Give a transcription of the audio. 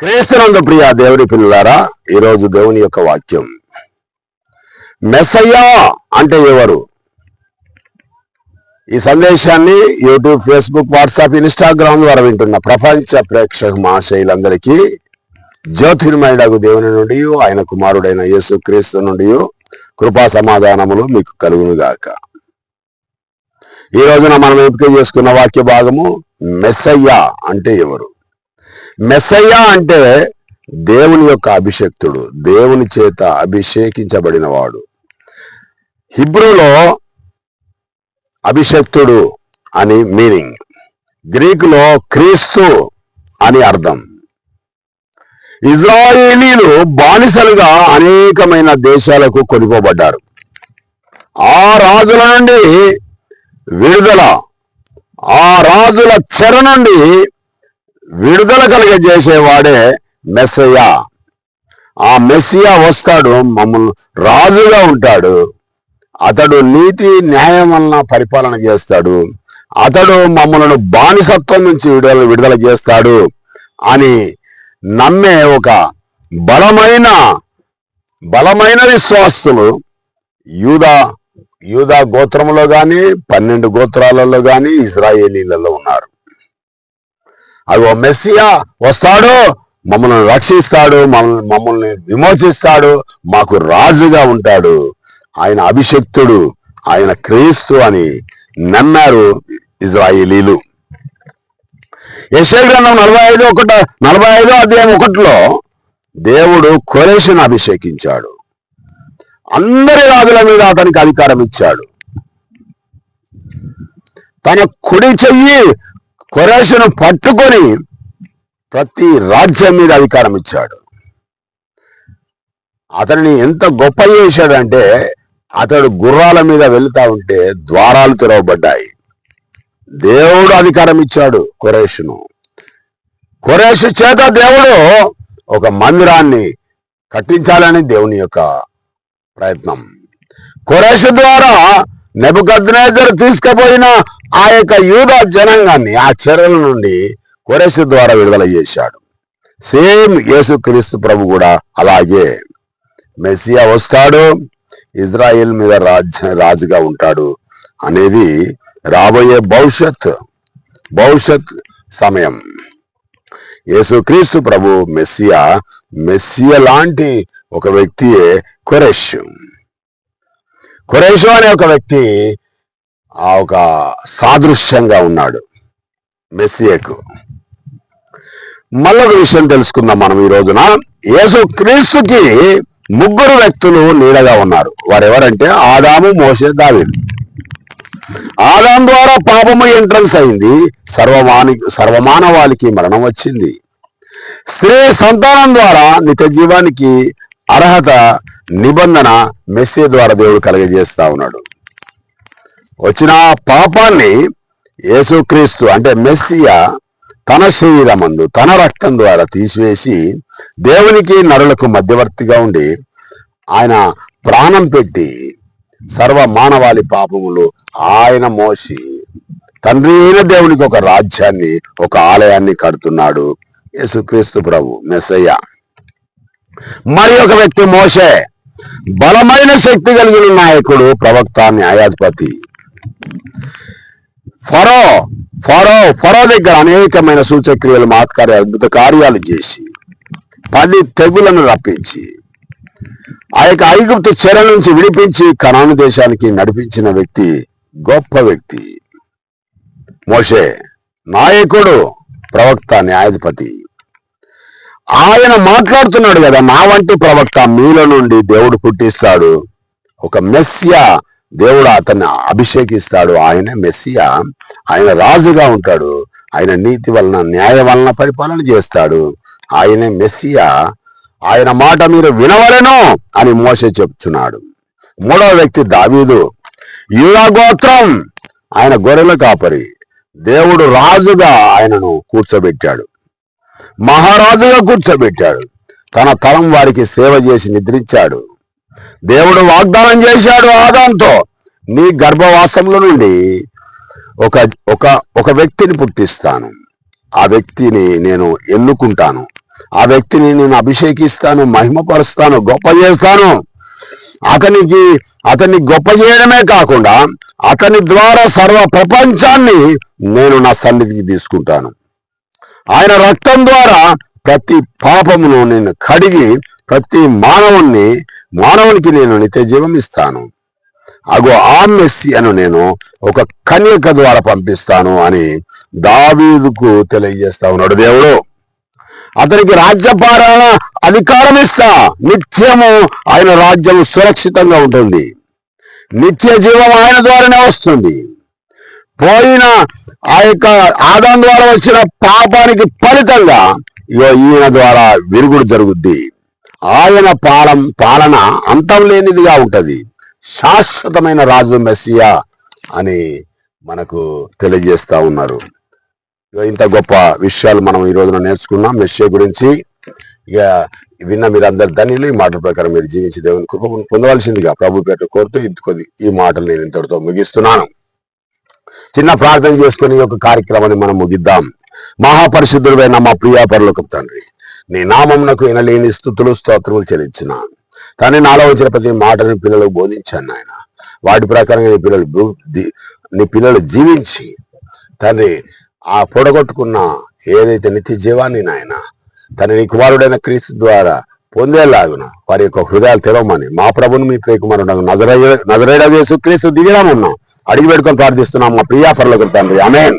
క్రీస్తునందు ప్రియ దేవుని పిల్లలారా ఈరోజు దేవుని యొక్క వాక్యం. మెస్సయ్యా అంటే ఎవరు? ఈ సందేశాన్ని యూట్యూబ్ ఫేస్బుక్ వాట్సాప్ ఇన్స్టాగ్రామ్ ద్వారా వింటున్న ప్రపంచ ప్రేక్షక మహాశైలందరికీ జ్యోతిర్మయుడగు దేవుని నుండి ఆయన కుమారుడైన యేసు క్రీస్తు నుండి కృపా సమాధానములు మీకు కలుగునుగాక. ఈ రోజున మనం ఎంపిక చేసుకున్న వాక్య భాగము మెస్సయ్యా అంటే ఎవరు? మెస్సయ్య అంటే దేవుని యొక్క అభిషక్తుడు దేవుని చేత అభిషేకించబడినవాడు. హిబ్రూలో అభిషక్తుడు అని మీనింగ్. గ్రీకులో క్రీస్తు అని అర్థం. ఇజ్రాయేలీలు బానిసలుగా అనేకమైన దేశాలకు కొనిపోబడ్డారు. ఆ రాజుల నుండి విడుదల ఆ రాజుల చెర నుండి విడుదల కలిగజేసేవాడే మెస్సయ్య. ఆ మెస్సియా వస్తాడు మమ్మల్ని రాజుగా ఉంటాడు. అతడు నీతి న్యాయం వలన పరిపాలన చేస్తాడు. అతడు మమ్మలను బానిసత్వం నుంచి విడుదల విడుదల చేస్తాడు అని నమ్మే ఒక బలమైన బలమైన విశ్వాసులు యూదా యూదా గోత్రములో కానీ పన్నెండు గోత్రాలలో కానీ ఇజ్రాయేలీలలో ఉన్నారు. అవి మెస్సియా వస్తాడు మమ్మల్ని రక్షిస్తాడు మమ్మల్ని మమ్మల్ని విమోచిస్తాడు మాకు రాజుగా ఉంటాడు. ఆయన అభిషక్తుడు ఆయన క్రీస్తు అని నమ్మారు ఇజ్రాయిలీలు. యశయ గ్రంథం నలభై ఐదు ఒకట నలభై ఐదో అధ్యాయం ఒకటిలో దేవుడు కొరేషును అభిషేకించాడు. అందరి రాజుల మీద అతనికి అధికారం ఇచ్చాడు. తన కుడి చెయ్యి కొరేషును పట్టుకొని ప్రతి రాజ్యం మీద అధికారం ఇచ్చాడు. అతనిని ఎంత గొప్ప చేశాడంటే అతడు గుర్రాల మీద వెళ్తా ఉంటే ద్వారాలు తెరవబడ్డాయి. దేవుడు అధికారం ఇచ్చాడు కొరేషును కొరేషు చేత దేవుడు ఒక మందిరాన్ని కట్టించాలని దేవుని యొక్క ప్రయత్నం. కొరేషు ద్వారా నెబుకద్నేజర్ తీసుకుపోయిన ఆ యొక్క యూదా జనాంగాన్ని ఆ చెరల నుండి కొరేసు ద్వారా విడుదల చేశాడు. సేమ్ యేసుక్రీస్తు ప్రభు కూడా అలాగే. మెస్సియా వస్తాడు ఇజ్రాయిల్ మీద రాజ్య రాజుగా ఉంటాడు అనేది రాబోయే భవిష్యత్ భవిష్యత్ సమయం. యేసుక్రీస్తు ప్రభు మెస్సియా మెస్సియ లాంటి ఒక వ్యక్తియే కొరేష్. కొరేషు అనే ఒక వ్యక్తి ఆ ఒక సాదృశ్యంగా ఉన్నాడు మెస్సియకు. మళ్ళొక విషయం తెలుసుకుందాం మనం ఈ రోజున. యేసు క్రీస్తుకి ముగ్గురు వ్యక్తులు నీడగా ఉన్నారు. వారు ఎవరంటే ఆదాము మోసే దావీదు. ఆదాం ద్వారా పాపము ఎంట్రన్స్ అయింది. సర్వమాని సర్వమానవాళికి మరణం వచ్చింది. స్త్రీ సంతానం ద్వారా నిత్య జీవానికి అర్హత నిబంధన మెస్సే ద్వారా దేవుడు కలగజేస్తా ఉన్నాడు. వచ్చిన పాపాన్ని యేసుక్రీస్తు అంటే మెస్సియా తన శరీరమందు తన రక్తం ద్వారా తీసివేసి దేవునికి నరులకు మధ్యవర్తిగా ఉండి ఆయన ప్రాణం పెట్టి సర్వ మానవాళి పాపములు ఆయన మోసి తండ్రి అయిన దేవునికి ఒక రాజ్యాన్ని ఒక ఆలయాన్ని కడుతున్నాడు యేసుక్రీస్తు ప్రభు మెస్సయ్య. మరి ఒక వ్యక్తి మోసే బలమైన శక్తి కలిగిన నాయకుడు ప్రవక్త న్యాయాధిపతి. ఫరో ఫరో ఫరో దగ్గర అనేకమైన సూచక్రియలు మాత్కార్య అద్భుత కార్యాలు చేసి పది తెగులను రప్పించి ఆ యొక్క ఐగుప్తు చెర నుంచి విడిపించి కనాను దేశానికి నడిపించిన వ్యక్తి గొప్ప వ్యక్తి. మోషే నాయకుడు ప్రవక్త న్యాయాధిపతి. ఆయన మాట్లాడుతున్నాడు కదా నా వంటి ప్రవక్త మీలో నుండి దేవుడు పుట్టిస్తాడు. ఒక మెస్సియా దేవుడు అతన్ని అభిషేకిస్తాడు. ఆయన మెస్సియా. ఆయన రాజుగా ఉంటాడు. ఆయన నీతి వలన న్యాయ వలన పరిపాలన చేస్తాడు. ఆయనే మెస్సియా. ఆయన మాట మీరు వినవలెను అని మోసే చెప్తున్నాడు. మూడవ వ్యక్తి దావీదు. యూదా గోత్రం ఆయన గొర్రెల కాపరి. దేవుడు రాజుగా ఆయనను కూర్చోబెట్టాడు. మహారాజుగా కూర్చోబెట్టాడు. తన తరం వారికి సేవ చేసి నిద్రించాడు. దేవుడు వాగ్దానం చేశాడు ఆదాంతో. నీ గర్భవాసంలో నుండి ఒక ఒక ఒక వ్యక్తిని పుట్టిస్తాను. ఆ వ్యక్తిని నేను ఎన్నుకుంటాను. ఆ వ్యక్తిని నేను అభిషేకిస్తాను మహిమపరుస్తాను గొప్ప చేస్తాను. అతనికి అతన్ని గొప్ప చేయడమే కాకుండా అతని ద్వారా సర్వ ప్రపంచాన్ని నేను నా సన్నిధికి తీసుకుంటాను. ఆయన రక్తం ద్వారా ప్రతి పాపమును నేను కడిగి ప్రతి మానవుణ్ణి మానవునికి నేను నిత్య జీవం ఇస్తాను అగో ఆ మెస్సియను నేను ఒక కన్యక ద్వారా పంపిస్తాను అని దావీదుకు తెలియజేస్తా ఉన్నాడు దేవుడు. అతనికి రాజ్యపాలన అధికారం ఇస్తా నిత్యము ఆయన రాజ్యం సురక్షితంగా ఉంటుంది. నిత్య జీవం ఆయన ద్వారానే వస్తుంది. పోయిన ఆ యొక్క ఆదాం ద్వారా వచ్చిన పాపానికి ఫలితంగా ఈయన ద్వారా విరుగుడు జరుగుద్ది. ఆయన పాలం పాలన అంతం లేనిదిగా ఉంటుంది. శాశ్వతమైన రాజు మెస్సియా అని మనకు తెలియజేస్తా ఉన్నారు. ఇంత గొప్ప విషయాలు మనం ఈ రోజున నేర్చుకున్నాం మెస్సియా గురించి. ఇక విన్న మీరందరు ధన్యులు. ఈ మాటల ప్రకారం మీరు జీవించి దేవుని కృప పొందవలసిందిగా ప్రభు పేరు కోరుతూ ఇంకొద్ది ఈ మాటలు నేను ఇంతటితో ముగిస్తున్నాను. చిన్న ప్రార్థన చేసుకుని ఒక కార్యక్రమాన్ని మనం ముగిద్దాం. మహాపరిశుద్ధుడైన మా ప్రియా పరలోకపు తండ్రి నీ నామమునకు వినలేని స్థుతులు స్తోత్రములు చెల్లించిన. తండ్రి నాలో వచ్చిన ప్రతి మాటను పిల్లలకు బోధించాను నాయన. వాటి ప్రకారంగా నీ పిల్లలు నీ పిల్లలు జీవించి తండ్రి ఆ పొడగొట్టుకున్న ఏదైతే నిత్య జీవాన్ని నాయన తన నీ కుమారుడైన క్రీస్తు ద్వారా పొందేలాగున వారి యొక్క హృదయాలు తెరవమని మా ప్రభుని మీ ప్రియకుమారుడు నజర నజరేడ వేసు క్రీస్తు దిగిరామన్నాం అడిగి పెట్టుకొని ప్రార్థిస్తున్నాం మా ప్రియా పరలోకి తండ్రి. అమేన్